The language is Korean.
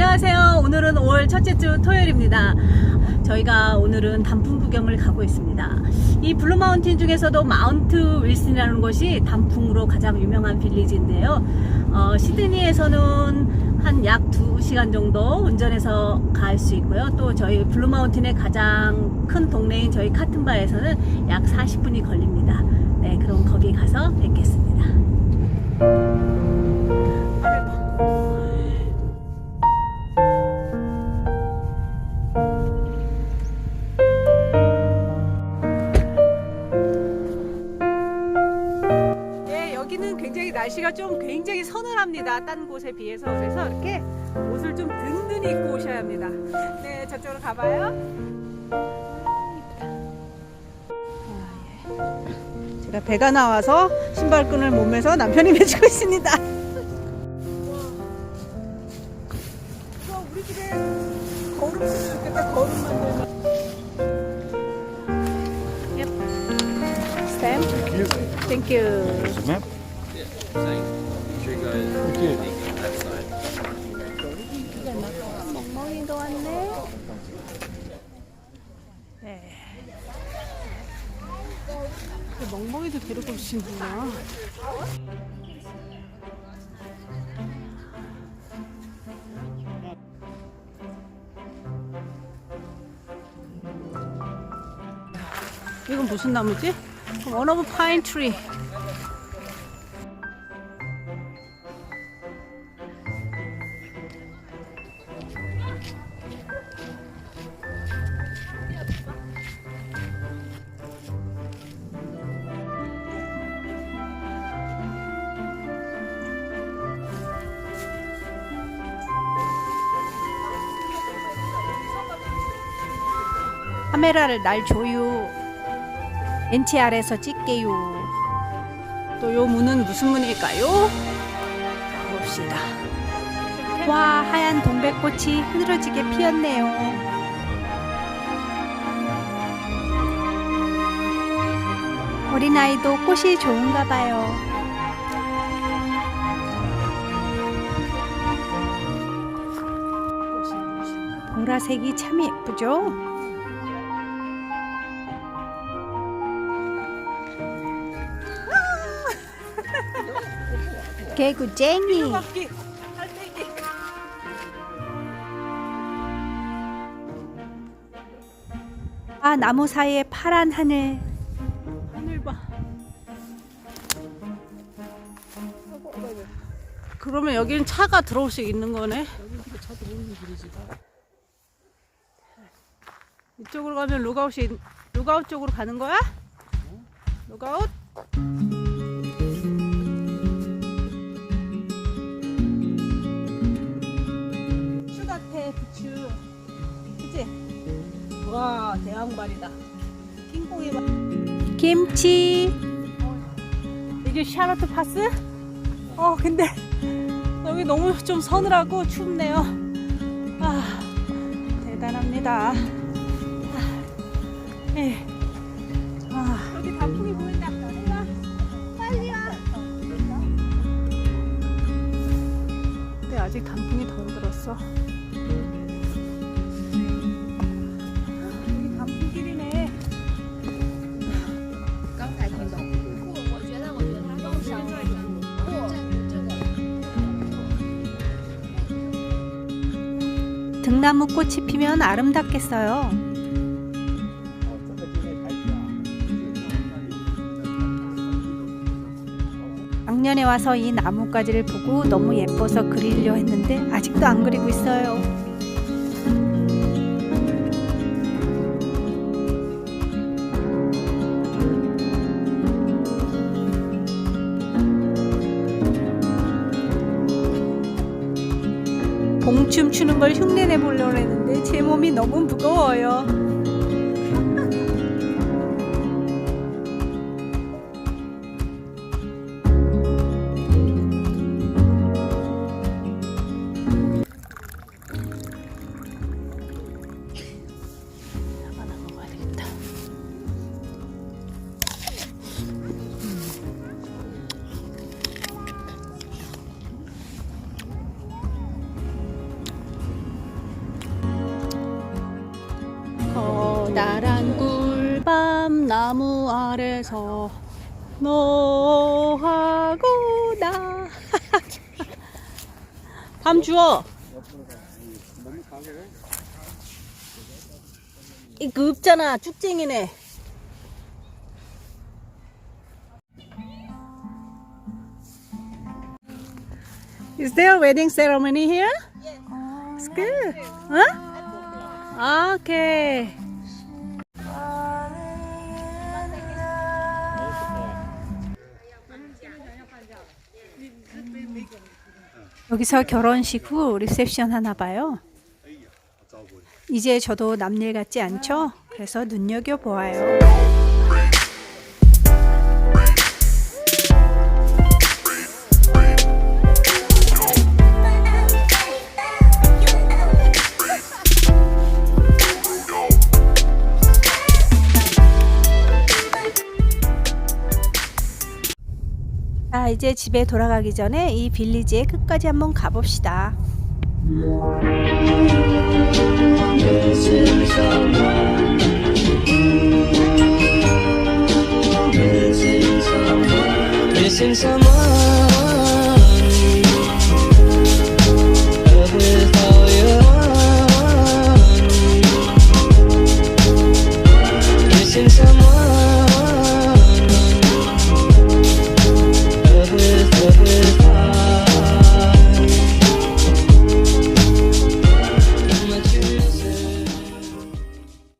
오늘은 5월 첫째 주 토요일입니다. 저희가 오늘은 단풍 구경을 가고 있습니다. 이 블루 마운틴 중에서도 마운트 윌슨이라는 곳이 단풍으로 가장 유명한 빌리지인데요. 어, 시드니에서는 한 약 2시간 정도 운전해서 갈 수 있고요. 또 저희 블루 마운틴의 가장 큰 동네인 저희 카튼바에서는 약 40분이 걸립니다. 네, 그럼 거기 가서 뵙겠습니다. 여기는 굉장히 날씨가 좀 굉장히 서늘합니다. 딴 곳에 비해서 그래서 이렇게 옷을 좀 든든히 입고 오셔야 합니다. 네, 저쪽으로 가봐요. 아, 예. 제가 배가 나와서 신발끈을 몸에서 남편이 매주고 있습니다. 와, 우리 집에 거울을 좋겠다. 거울 만들면. Stamp. Thank you. A 멍멍이도. 네. 데리고 오시는구나. 이건 무슨 나무지? 원 오브 파 카메라를 날 줘요. NTR에서 찍게요. 또 요 문은 무슨 문일까요? 봅시다. 와, 하얀 동백꽃이 흐드러지게 피었네요. 어린아이도 꽃이 좋은가 봐요. 보라색이 참 예쁘죠? 개구 쟁이. 아 나무 사이에 파란 하늘. 하늘 봐. 그러면 여기는 차가 들어올 수 있는 거네. 이쪽으로 가면 룩아웃이 룩아웃 쪽으로 가는 거야? 룩아웃? 그치? 와 대왕발이다 킹콩이 봐 김치 이게 샤르트 파스? 어 근데 여기 너무 좀 서늘하고 춥네요 아 대단합니다 아, 예. 아. 여기 단풍이 보인다 일로와. 빨리 와 근데 아직 단풍이 덜 들었어. 등나무 꽃이 피면 아름답겠어요. 작년에 와서 이 나뭇가지를 보고 너무 예뻐서 그리려 했는데 아직도 안 그리고 있어요. 봉춤 추는 걸 흉내내 보려고 했는데 제 몸이 너무 무거워요. 나무 아래서 너하고 나. 밤 주워. 이그 없잖아. 쭉쟁이네. Is there a wedding ceremony here? Yes. It's good. Huh? Okay. 여기서 결혼식 후 리셉션 하나 봐요. 이제 저도 남일 같지 않죠? 그래서 눈여겨 보아요. 자, 이제 집에 돌아가기 전에 이 빌리지의 끝까지 한번 가봅시다. Missing someone